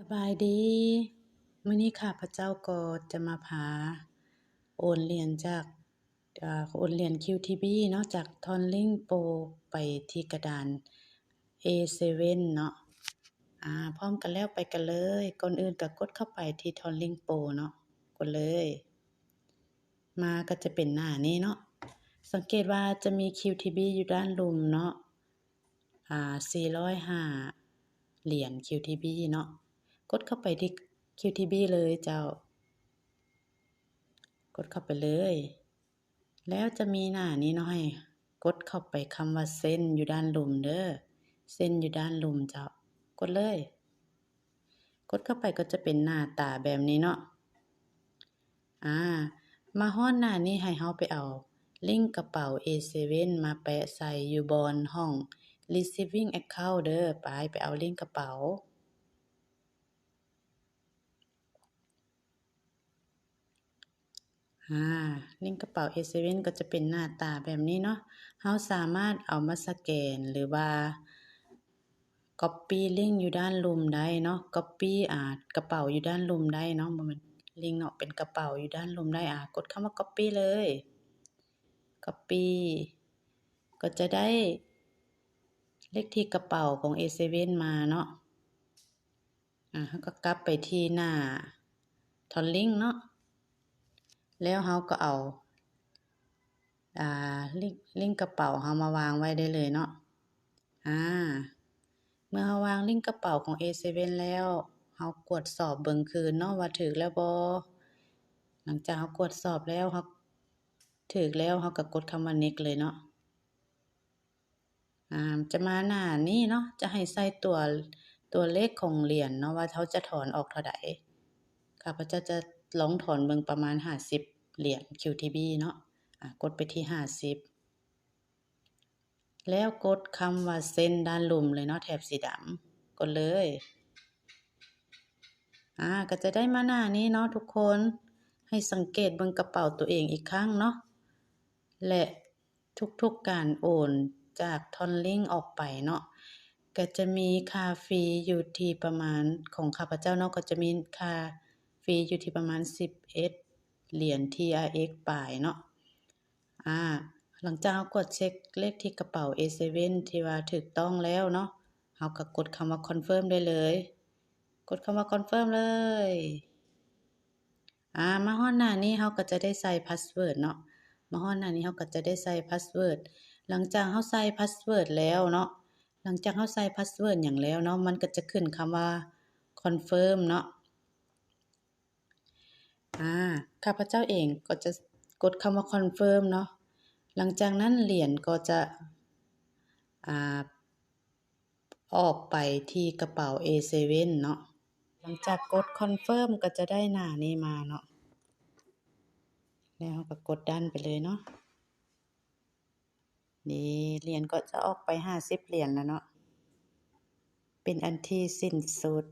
สบายดีมื้อนี้ข้าพเจ้าก็จะมาพาโอนเหรียญจากโอนเหรียญ QTB เนาะจาก Tonlink Pro ไปที่กระดาน A7 เนาะอ่าพร้อมกันแล้วไปกันเลย ก่อนอื่นก็กดเข้าไปที่ Tonlink Pro เนาะกดเลย มาก็จะเป็นหน้านี้เนาะสังเกตว่าจะมี QTB อยู่ด้านลุมเนาะอ่า405เหรียญ QTB เนาะ กดเข้าไปที่ QTB เลยเจ้า กดเข้าไปเลย แล้วจะมีหน้านี้เนาะให้กดเข้าไปคำว่าเซ็นอยู่ด้านลุมเด้อเซ็นอยู่ด้านลุมเจ้า กดเลย กดเข้าไปก็จะเป็นหน้าตาแบบนี้เนาะอ่า มาฮอดหน้านี้ให้เฮาไปเอา ลิงก์กระเป๋า A7 มาแปะใส่อยู่บนห้อง receiving account เด้อไปไปเอาลิงก์กระเป๋า อ่าลิงก์กระเป๋า A7 ก็จะเป็นหน้าตาแบบนี้เนาะเฮาสามารถเอามาสแกนหรือว่าก๊อบปี้ลิงก์อยู่ด้านลุมได้เนาะก๊อบปี้อ่ากระเป๋าอยู่ด้านลุมได้เนาะบ่แม่นลิงก์เนาะเป็นกระเป๋าอยู่ด้านลุมได้อ่ากดคำว่าก๊อบปี้เลยก๊อบปี้ก็จะได้เลขที่กระเป๋าของ A7 มาเนาะอ่าก็กลับไปที่หน้า Tonlink เนาะ แล้วเฮาก็เอาอ่าลิงลิงกระเป๋าเฮามาวางไว้ได้เลยเนาะอ่าเมื่อเฮาวางลิงกระเป๋าของ A7 แล้วเฮากวดสอบเบิ่งคืนเนาะว่าถูกแล้วบ่หลังจากเฮากวดสอบแล้วเฮาถูกแล้วเฮาก็กดคำว่า next เลยเนาะอ่าจะมาหน้านี้เนาะจะให้ใส่ตัวตัวเลขของเหรียญเนาะว่าเขาจะถอนออกเท่าใดข้าพเจ้าจะ ลองถอนเบิ่งประมาณ50เหรียญ QTB เนาะอ่ากดไปที่50แล้วกดคำว่าเซ็นด้านลุมเลยเนาะแถบสีดำกดเลยอ่าก็จะได้มาหน้านี้เนาะทุกคนให้สังเกตเบิ่งกระเป๋าตัวเองอีกครั้งเนาะและทุกๆการโอนจาก Tonlink ออกไปเนาะก็จะมีค่าฟรีอยู่ที่ประมาณของข้าพเจ้าเนาะก็จะมีค่า ฟรีอยู่ที่ประมาณ 11 เหรียญ TRX ปลายเนาะ อ่า หลังจากเฮากดเช็กเลขที่กระเป๋า A7 ที่ว่าถูกต้องแล้วเนาะเฮาก็กดคำว่า confirm ได้เลย กดคำว่า confirm เลย อ่า มาฮอดหน้านี้เฮาก็จะได้ใส่พาสเวิร์ดเนาะ มาฮอดหน้านี้เฮาก็จะได้ใส่พาสเวิร์ดหลังจากเฮาใส่พาสเวิร์ดแล้วเนาะ หลังจากเฮาใส่พาสเวิร์ดหยังแล้วเนาะ มันก็จะขึ้นคำว่า confirm เนาะ อ่าข้าพเจ้าเองก็จะกดคำว่า confirm เนาะหลังจากนั้นเหรียญก็จะอ่าออกไปที่กระเป๋า A7 เนาะหลังจากกด confirm ก็จะได้หน้านี้มาเนาะแล้วก็กดดันไปเลยเนาะนี่เหรียญก็จะออกไป50เหรียญแล้วเนาะเป็นอันที่สิ้นสุด